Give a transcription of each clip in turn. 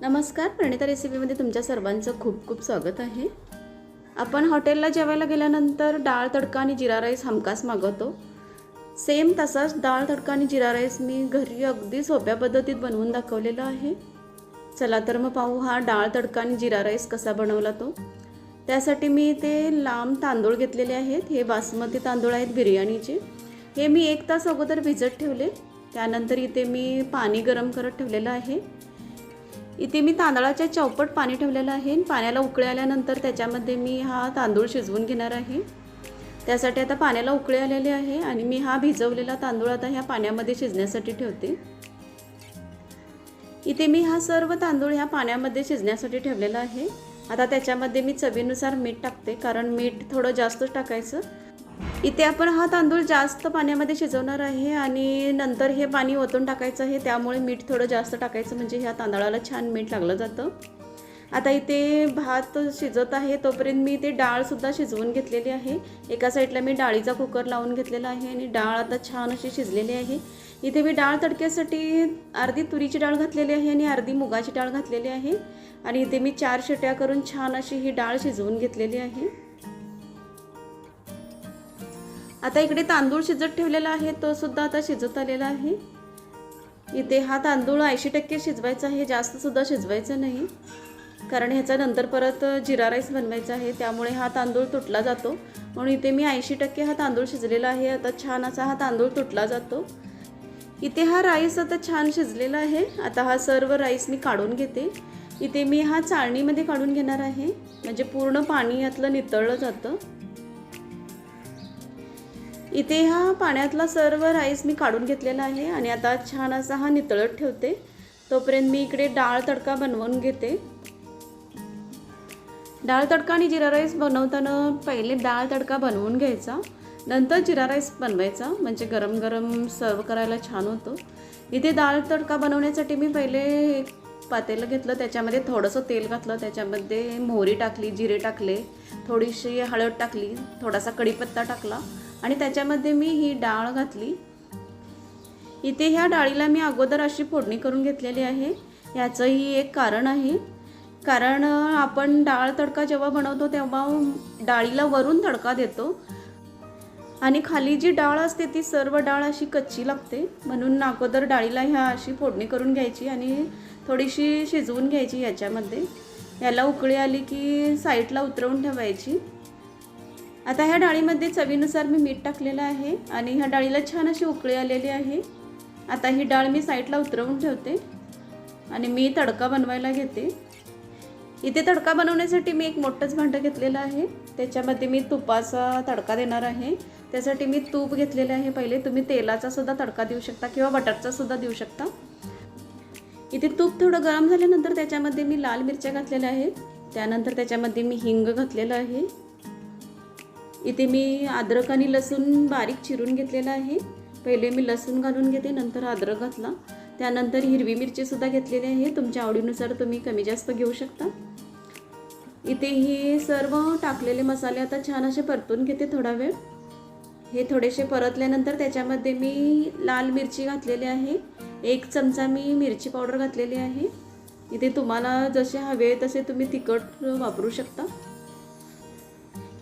नमस्कार प्रणिता रेसिपीमध्ये तुमच्या सर्वांचं खूप खूप स्वागत आहे. आपण हॉटेलला जेवायला गेल्यानंतर डाळ तडका आणि जिरा राईस हमखास मागवतो. सेम तसाच डाळ तडका आणि जिरा राईस मी घरी अगदी सोप्या पद्धतीत बनवून दाखवलेला आहे. चला तर मग पाहू हा डाळ तडका आणि जिरा राईस कसा बनवला तो. त्यासाठी मी ते लांब तांदूळ घेतलेले आहेत. हे बासमती तांदूळ आहेत बिर्याणीचे. हे मी एक तास अगोदर भिजत ठेवले. त्यानंतर इथे मी पाणी गरम करत ठेवलेलं आहे. इथे मी तांदळाच्या चौपट पाणी ठेवलेलं आहे. आणि पाण्याला उकळी आल्यानंतर त्याच्यामध्ये मी हा तांदूळ शिजवून घेणार आहे. त्यासाठी आता पाण्याला उकळी आलेले आहे आणि मी हा भिजवलेला तांदूळ आता ह्या पाण्यामध्ये शिजण्यासाठी ठेवते. इथे मी हा सर्व तांदूळ ह्या पाण्यामध्ये शिजण्यासाठी ठेवलेला आहे. आता त्याच्यामध्ये मी चवीनुसार मीठ टाकते कारण मीठ थोडं जास्तच टाकायचं. इथे आपण हा तांदूळ जास्त पाण्यामध्ये शिजवणार आहे आणि नंतर हे पाणी ओतून टाकायचं आहे. त्यामुळे मीठ थोडं जास्त टाकायचं म्हणजे ह्या तांदळाला छान मीठ लागलं जातं. आता इथे भात शिजत आहे. तोपर्यंत मी इथे डाळसुद्धा शिजवून घेतलेली आहे. एका साईडला मी डाळीचा कुकर लावून घेतलेला आहे आणि डाळ आता छान अशी शिजलेली आहे. इथे मी डाळ तडक्यासाठी अर्धी तुरीची डाळ घातलेली आहे आणि अर्धी मुगाची डाळ घातलेली आहे. आणि इथे मी चार शिट्या करून छान अशी ही डाळ शिजवून घेतलेली आहे. आता इकडे तांदूळ शिजत ठेवलेला आहे तो सुद्धा आता शिजत आलेला आहे. इथे हा तांदूळ ऐंशी टक्के शिजवायचा आहे जास्त सुद्धा शिजवायचं नाही. कारण ह्याचा नंतर परत जिरा राईस बनवायचा आहे त्यामुळे हा तांदूळ तुटला जातो. म्हणून इथे मी ऐंशी टक्के हा तांदूळ शिजलेला आहे आता छान असा हा तांदूळ तुटला जातो. इथे हा राईस आता छान शिजलेला आहे आता हा सर्व राईस मी काढून घेते. इथे मी हा चाळणीमध्ये काढून घेणार आहे म्हणजे पूर्ण पाणी यातलं नितळलं जातं. इथे हा पाण्यातला सर्व राईस मी काढून घेतलेला आहे आणि आता छान असा हा नितळत ठेवते. तोपर्यंत मी इकडे डाळ तडका बनवून घेते. डाळ तडका आणि जिरा राईस बनवताना पहिले डाळ तडका बनवून घ्यायचा. नंतर जिरा राईस बनवायचा म्हणजे गरम गरम सर्व करायला छान होतो. इथे डाळ तडका बनवण्यासाठी मी पहिले एक पातेलं घेतलं त्याच्यामध्ये थोडंसं तेल घातलं त्याच्यामध्ये मोहरी टाकली जिरे टाकले थोडीशी हळद टाकली थोडासा कढीपत्ता टाकला. आणि त्याच्यामध्ये मी ही डाळ घातली. इथे ह्या डाळीला मी अगोदर अशी फोडणी करून घेतलेली आहे. याचंही एक कारण आहे. कारण आपण डाळ तडका जेव्हा बनवतो तेव्हा डाळीला वरून तडका देतो. आणि खाली जी डाळ असते ती सर्व डाळ अशी कच्ची लागते. म्हणून अगोदर डाळीला ह्या अशी फोडणी करून घ्यायची आणि थोडीशी शिजवून घ्यायची याच्यामध्ये. याला उकळी आली की साईडला उतरवून ठेवायची. आता ह्या डाळीमध्ये चवीनुसार मी मीठ टाकलेलं आहे आणि ह्या डाळीला छान अशी उकळी आलेली आहे. आता ही डाळ मी साईडला उतरवून ठेवते आणि मी तडका बनवायला घेते. इथे तडका बनवण्यासाठी मी एक मोठंच भांडं घेतलेलं आहे. त्याच्यामध्ये मी तुपाचा तडका देणार आहे. त्यासाठी मी तूप घेतलेलं आहे पहिले. तुम्ही तेलाचा सुद्धा तडका देऊ शकता किंवा बटरचा सुद्धा देऊ शकता. इथे तूप थोडं गरम झाल्यानंतर त्याच्यामध्ये मी लाल मिरच्या घातलेल्या आहेत. त्यानंतर त्याच्यामध्ये मी हिंग घातलेलं आहे. इथे मी अद्रक आणि लसूण बारीक चिरून घेतलेला आहे. पहिले मी लसूण घालून घेते नंतर अद्रक घातला. त्यानंतर हिरवी मिरचीसुद्धा घेतलेली आहे. तुमच्या आवडीनुसार तुम्ही कमी जास्त घेऊ शकता. इथे हे सर्व टाकलेले मसाले आता छान असे परतून घेते थोडा वेळ. हे थोडेसे परतल्यानंतर त्याच्यामध्ये मी लाल मिरची घातलेली आहे. एक चमचा मी मिरची पावडर घातलेली आहे. इथे तुम्हाला जसे हवे तसे तुम्ही तिखट वापरू शकता.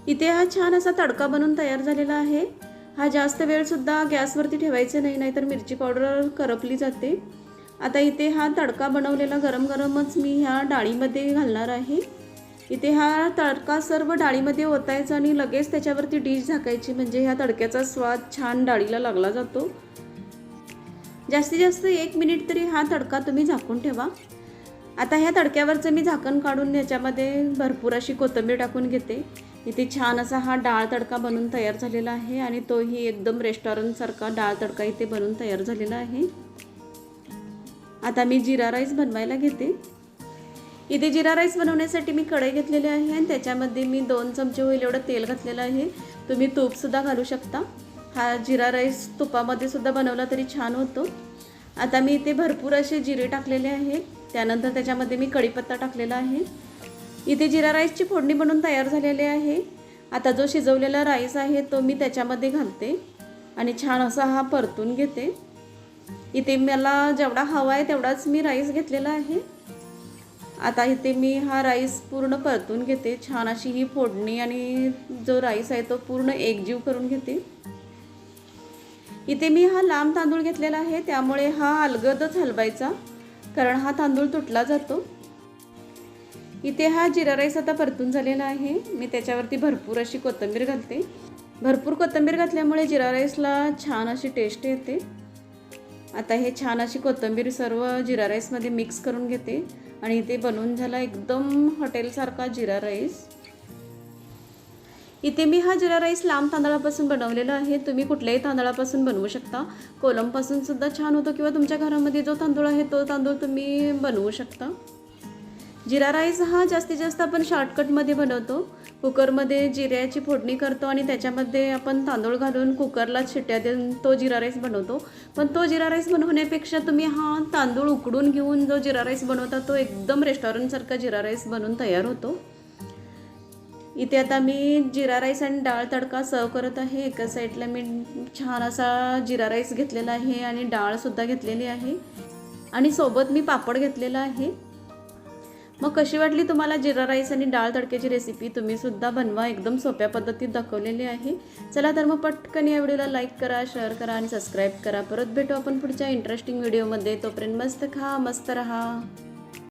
इथे हा छान असा तडका बनवून तयार झालेला आहे. हा जास्त वेळसुद्धा गॅसवरती ठेवायचं नाही नाहीतर मिरची पावडर करपली जाते. आता इथे हा तडका बनवलेला गरम गरमच मी ह्या डाळीमध्ये घालणार आहे. इथे हा तडका सर्व डाळीमध्ये ओतायचा आणि लगेच त्याच्यावरती डिश झाकायची म्हणजे ह्या तडक्याचा स्वाद छान डाळीला लागला जातो. जास्तीत जास्त एक मिनिट तरी हा तडका तुम्ही झाकून ठेवा. आता ह्या तडक्यावरचं मी झाकण काढून याच्यामध्ये भरपूर अशी कोथिंबीर टाकून घेते. इथे छान असा हा डाळ तडका बनून तयार झालेला आहे आणि तोही एकदम रेस्टॉरंटसारखा डाळ तडका इथे बनून तयार झालेला आहे. आता मी जिरा राईस बनवायला घेते. इथे जिरा राईस बनवण्यासाठी मी कढई घेतलेली आहे आणि त्याच्यामध्ये मी दोन चमचे होईल एवढं तेल घातलेलं आहे. तुम्ही तूपसुद्धा घालू शकता. हा जिरा राईस तुपामध्ये सुद्धा बनवला तरी छान होतो. आता मी इथे भरपूर असे जिरे टाकलेले आहेत. त्यानंतर त्याच्यामध्ये मी कढीपत्ता टाकलेला आहे. इथे जिरा राईसची फोडणी बनवून तयार झालेली आहे. आता जो शिजवलेला राईस आहे तो मी त्याच्यामध्ये घालते आणि छान असा हा परतून घेते. इथे मला जेवढा हवा आहे तेवढाच मी राईस घेतलेला आहे. आता इथे मी हा राईस पूर्ण परतून घेते. छान अशी ही फोडणी आणि जो राईस आहे तो पूर्ण एकजीव करून घेते. इथे मी हा लांब तांदूळ घेतलेला आहे. त्यामुळे हा अलगदच हलवायचा कारण हा तांदूळ तुटला जातो. इथे हा जिरा राईस आता परतून झालेला आहे. मी त्याच्यावरती भरपूर अशी कोथिंबीर घालते. भरपूर कोथिंबीर घातल्यामुळे जिरा राईसला छान अशी टेस्ट येते. आता हे छान अशी कोथिंबीर सर्व जिरा राईसमध्ये मिक्स करून घेते. आणि इथे बनवून झाला एकदम हॉटेलसारखा जिरा राईस. इथे मी हा जिरा राईस लांब तांदळापासून बनवलेला आहे. तुम्ही कुठल्याही तांदळापासून बनवू शकता. कोलमपासून सुद्धा छान होतो किंवा तुमच्या घरामध्ये जो तांदूळ आहे तो तांदूळ तुम्ही बनवू शकता. जिरा राईस हा जास्तीत जास्त आपण शॉर्टकटमध्ये बनवतो. कुकरमध्ये जिऱ्याची फोडणी करतो आणि त्याच्यामध्ये आपण तांदूळ घालून कुकरला शिट्ट्या देऊन तो जिरा राईस बनवतो. पण तो जिरा राईस बनवण्यापेक्षा तुम्ही हा तांदूळ उकडून घेऊन जो जिरा राईस बनवता तो एकदम रेस्टॉरंटसारखा जिरा राईस बनवून तयार होतो. इथे आता मी जिरा राईस आणि डाळ तडका सर्व करत आहे. एका साईडला मी छान असा जिरा राईस घेतलेला आहे आणि डाळसुद्धा घेतलेली आहे. आणि सोबत मी पापड घेतलेला आहे. मग कशी वाटली तुम्हाला जिरा राईस आणि डाळ तडक्याची रेसिपी तुम्ही सुद्धा बनवा एकदम सोप्या पद्धतीत दाखवलेली आहे. चला तर मग पटकन या व्हिडिओला लाईक करा शेअर करा आणि सबस्क्राईब करा. परत भेटू आपण पुढच्या इंटरेस्टिंग व्हिडिओमध्ये तोपर्यंत मस्त खा मस्त रहा.